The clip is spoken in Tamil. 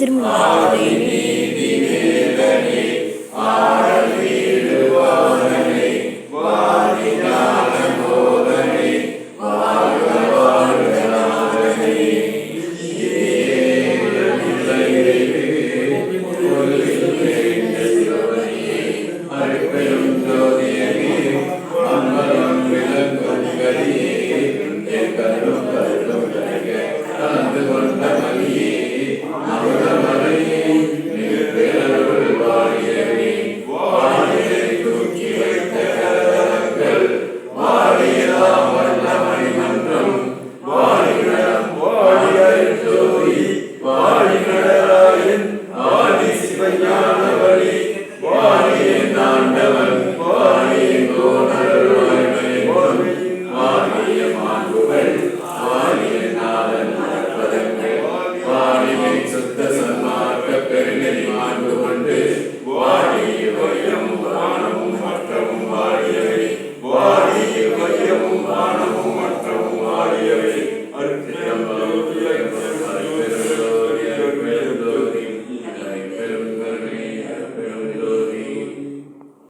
திரும்ப வாழி வாழி என் ஆண்டவன்.